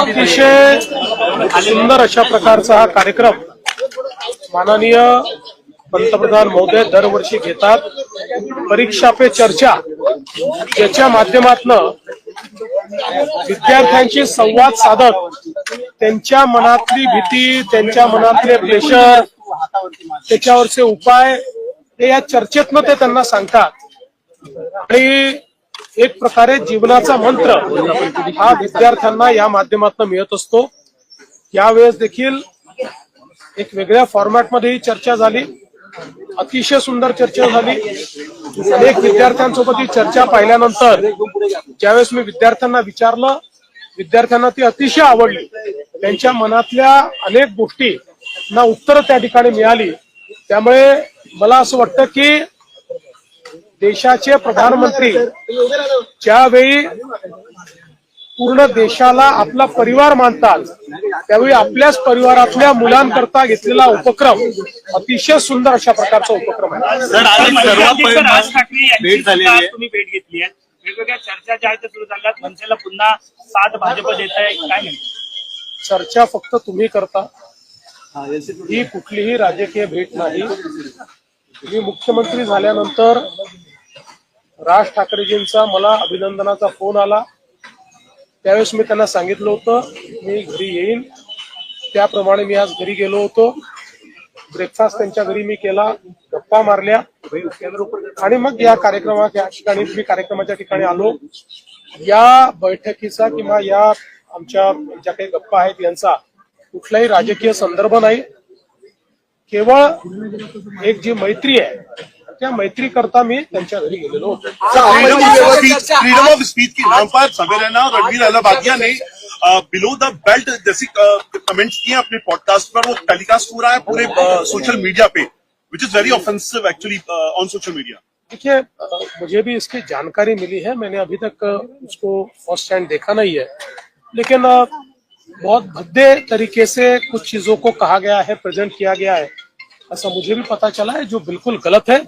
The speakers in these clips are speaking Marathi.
अतिशय सुंदर अशा प्रकारचा हा कार्यक्रम माननीय पंतप्रधान महोदय दरवर्षी घेतात. परीक्षा पे चर्चा याच्या माध्यमातनं विद्यार्थ्यांशी संवाद साधत त्यांच्या मनातली भीती त्यांच्या मनातले प्रेशर त्याच्यावरचे उपाय हे या चर्चेतनं ते त्यांना सांगतात. आणि एक प्रकारे जीवनाचा मंत्र हा विद्यार्थ्यांना या माध्यमातून मिळत असतो. यावेळेस देखील एक वेगळ्या फॉर्मॅटमध्ये ही चर्चा झाली. अतिशय सुंदर चर्चा झाली. अनेक विद्यार्थ्यांसोबत ही चर्चा पाहिल्यानंतर ज्यावेळेस मी विद्यार्थ्यांना विचारलं विद्यार्थ्यांना ती अतिशय आवडली. त्यांच्या मनातल्या अनेक गोष्टी ना उत्तर त्या ठिकाणी मिळाली. त्यामुळे मला असं वाटतं की देशाचे प्रधानमंत्री ज्यावेळी पूर्ण देशाला आपला परिवार मानतात त्यावेळी आपल्याच परिवारातल्या मुलांकरता घेतलेला उपक्रम अतिशय सुंदर अशा प्रकारचा उपक्रम आहे. भेट घेतली आहे. वेगवेगळ्या चर्चा ज्या आहेत सुरू झाल्यात मनसेला पुन्हा साथ भाजप देत आहे काय म्हणते चर्चा फक्त तुम्ही करता. ही कुठलीही राजकीय भेट नाही. मी मुख्यमंत्री झाल्यानंतर राज ठाकरेजींचा मला अभिनंदनाचा फोन आला. त्यावेळेस मी त्यांना सांगितलं होतं मी घरी येईन. त्याप्रमाणे मी आज घरी गेलो होतो. ब्रेकफास्ट त्यांच्या घरी मी केला गप्पा मारल्या. आणि मग या कार्यक्रमात या ठिकाणी मी कार्यक्रमाच्या ठिकाणी आलो. या बैठकीचा किंवा या आमच्या ज्या काही गप्पा आहेत यांचा कुठलाही राजकीय संदर्भ नाही. केवळ एक जी मैत्री आहे त्या मैत्री करता मी त्यांच्या घरी गेलेलो होतो. Freedom of speech freedom of speech के नाम पर समीर रणवीर अहलाबादिया ने बिलो द बेल्ट जैसी कमेंट्स किए अपने पॉडकास्ट पर वो टेलीकास्ट हो रहा है पूरे social media pay which is very offensive actually on social media देखिए मुझे भी इसकी जानकारी मिली है मैंने अभी तक उसको फ़र्स्ट हैंड देखा नहीं है। लेकिन बहुत भद्दे तरीके से कुछ चीज़ों को कहा गया है प्रेजेंट किया गया है। ऐसा मुझे भी पता चला है जो बिल्कुल गलत है।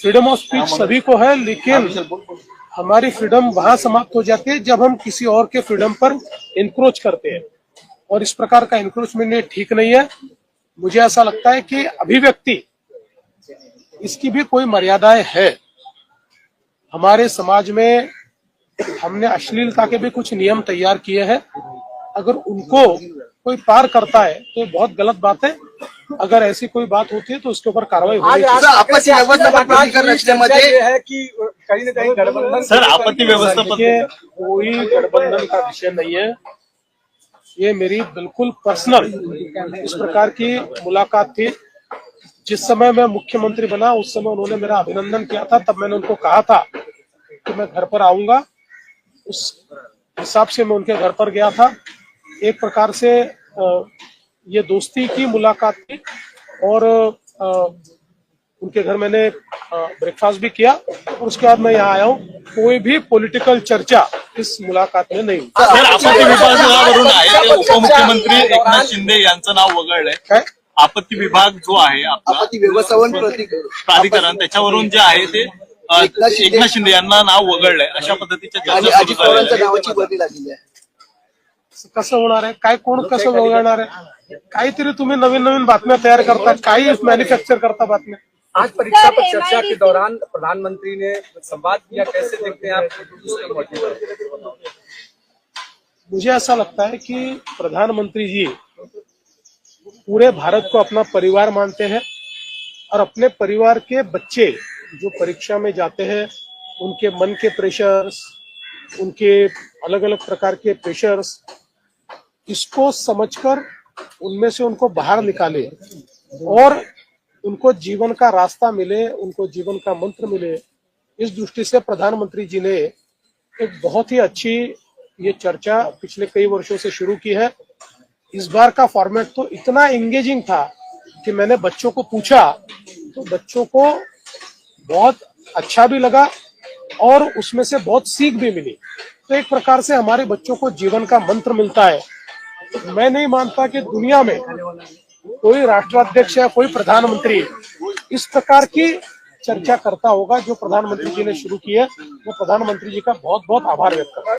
फ्रीडम ऑफ़ स्पीच सभी को है लेकिन हमारी फ्रीडम वहाँ समाप्त हो जाती है जब हम किसी और के फ्रीडम पर इंक्रोच करते हैं। और इस प्रकार का इंक्रोचमेंट ठीक नहीं है। मुझे ऐसा लगता है कि अभिव्यक्ति इसकी भी कोई मर्यादाएँ है। हमारे समाज में हमने अश्लीलता के भी कुछ नियम तैयार किए हैं। अगर उनको कोई पार करता है तो बहुत गलत बात है। अगर ऐसी कोई बात होती है तो उसके ऊपर कार्रवाई है कि कहीं ना कहीं गठबंधन सर आपत्ती व्यवस्थापन देखिए कोई गठबंधन का विषय नहीं है। ये मेरी बिल्कुल पर्सनल इस प्रकार की मुलाकात थी। जिस समय मैं मुख्यमंत्री बना उस समय उन्होंने मेरा अभिनंदन किया था। तब मैंने उनको कहा था कि मैं घर पर आऊँगा। उस हिसाब से मैं उनके घर पर गया था। एक प्रकार से अ, ये दोस्ती की मुलाकात थी और अ, उनके घर मैंने ब्रेकफास्ट भी किया और उसके बाद मैं यहाँ आया हूँ। कोई भी पॉलिटिकल चर्चा इस मुलाकात में नहीं हुई। सर आपत्ती विभागावरून आहे ते उपमुख्यमंत्री एकनाथ शिंदे यांचं नाव वगळलंय. काय? आपत्ती विभाग जो आहे आपला आपत्ती व्यवस्थापन प्राधिकरण त्याच्यावरून जे आहे ते अ, एकनाथ शिंदे- एकनाथ शिंदे यांना नाव वगळलंय. अशा पद्धतीच्या आणि चर्चा अजित सुरू झालेल्या पवारांच्या आहेत. नावाची बदली लागलेली आहे. कसं होणार आहे? काय कोण कसं वगळणार आहे? काहीतरी तुम्ही नवीन नवीन बातम्या तयार करता काही मॅन्युफॅक्चर करता बातम्या. आज परीक्षा पर चर्चा के दौरान प्रधानमंत्री ने संवाद किया कैसे देखते हैं आप हैं? मुझे ऐसा लगता है कि प्रधानमंत्री जी पूरे भारत को अपना परिवार मानते हैं और अपने परिवार के बच्चे जो परीक्षा में जाते हैं उनके मन के प्रेशर्स उनके अलग अलग प्रकार के प्रेशर्स इसको समझकर उनमें से उनको बाहर निकाले और उनको जीवन का रास्ता मिले, उनको जीवन का मंत्र मिले। इस दृष्टि से प्रधानमंत्री जी ने एक बहुत ही अच्छी ये चर्चा पिछले कई वर्षों से शुरू की है। इस बार का फॉर्मेट तो इतना एंगेजिंग था कि मैंने बच्चों को पूछा तो बच्चों को बहुत अच्छा भी लगा और उसमें से बहुत सीख भी मिली। तो एक प्रकार से हमारे बच्चों को जीवन का मंत्र मिलता है। मैं नहीं मानता कि दुनिया में कोई राष्ट्राध्यक्ष या कोई प्रधानमंत्री इस प्रकार की चर्चा करता होगा जो प्रधानमंत्री जी ने शुरू की है। मैं प्रधानमंत्री जी का बहुत बहुत आभार व्यक्त करता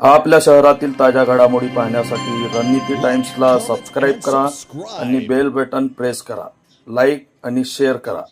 आपल्या शहरातील ताज्या घडामोडी पाहण्यासाठी रणनीती टाइम्सला सबस्क्राईब करा आणि बेल बटन प्रेस करा. लाईक आणि शेअर करा.